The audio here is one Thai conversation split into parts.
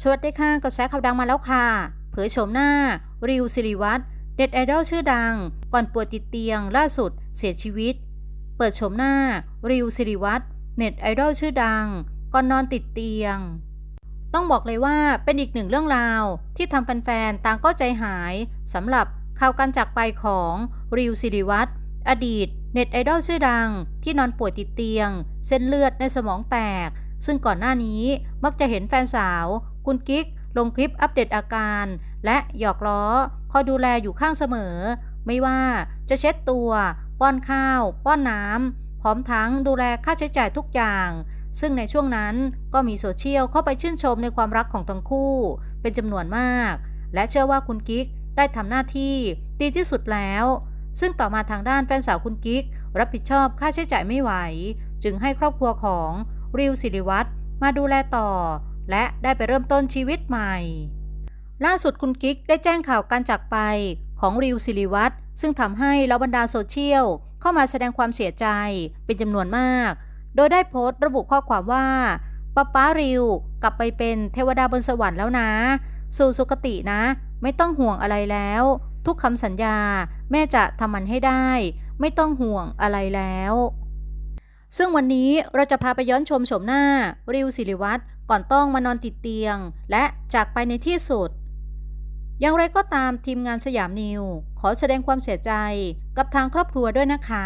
สวัสดีค่ะกระแสข่าวดังมาแล้วค่ะ เผยโฉมหน้า ริวสิริวัตรเน็ตไอดอลชื่อดัง ก่อนป่วยติดเตียง ล่าสุด เสียชีวิต เปิดโฉมหน้า ริวสิริวัตรเน็ตไอดอลชื่อดัง ก่อนนอนติดเตียง ต้องบอกเลยว่าเป็นอีกหนึ่งเรื่องราว ที่ทำแฟนๆต่างก็ใจหายสำหรับข่าวการจากไปของริวสิริวัตรอดีต เน็ตไอดอลชื่อดัง ที่นอนป่วยติดเตียง เส้นเลือดในสมองแตก ซึ่งก่อนหน้านี้มักจะเห็นแฟนสาว คุณกิ๊กลงคลิปอัปเดตอาการ และหยอกล้อ คอยดูแลอยู่ข้างเสมอ ไม่ว่าจะเช็ดตัว ป้อนข้าว ป้อนน้ำพร้อมทั้งดูแลค่าใช้จ่ายทุกอย่าง ซึ่งในช่วงนั้นก็มีโซเชียลเข้าไปชื่นชมในความรักของทั้งคู่ เป็นจำนวนมาก และเชื่อว่าคุณกิ๊กได้ทำหน้าที่ดีที่สุดแล้ว ซึ่งต่อมาทางด้านแฟนสาวคุณกิ๊ก รับผิดชอบค่าใช้จ่ายไม่ไหว จึงให้ครอบครัวของริวสิริวัตรมาดูแลต่อ และได้ไปเริ่มต้นชีวิตใหม่ ล่าสุดคุณกิ๊กได้แจ้งข่าวการจากไปของริวสิริวัตรซึ่งทำให้เหล่าบรรดาโซเชียลเข้ามาแสดงความเสียใจเป็นจำนวนมาก โดยได้โพสต์ระบุข้อความว่าป้าป้าริวกลับไปเป็นเทวดาบนสวรรค์แล้วนะ สู่สุคตินะ ไม่ต้องห่วงอะไรแล้ว ทุกคำสัญญาแม่จะทำมันให้ได้ ไม่ต้องห่วงอะไรแล้ว ซึ่งวันนี้เราจะพาไปย้อนชมชมหน้า ริวศิริวัตร ก่อนต้องมานอนติดเตียง และจากไปในที่สุด อย่างไรก็ตามทีมงานสยามนิว ขอแสดงความเสียใจกับทางครอบครัวด้วยนะคะ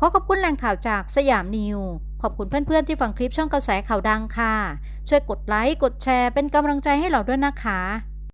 ขอขอบคุณแหล่งข่าวจากสยามนิว ขอบคุณเพื่อนๆที่ฟังคลิปช่องกระแสข่าวดังค่ะ ช่วยกดไลค์กดแชร์เป็นกำลังใจให้เราด้วยนะคะ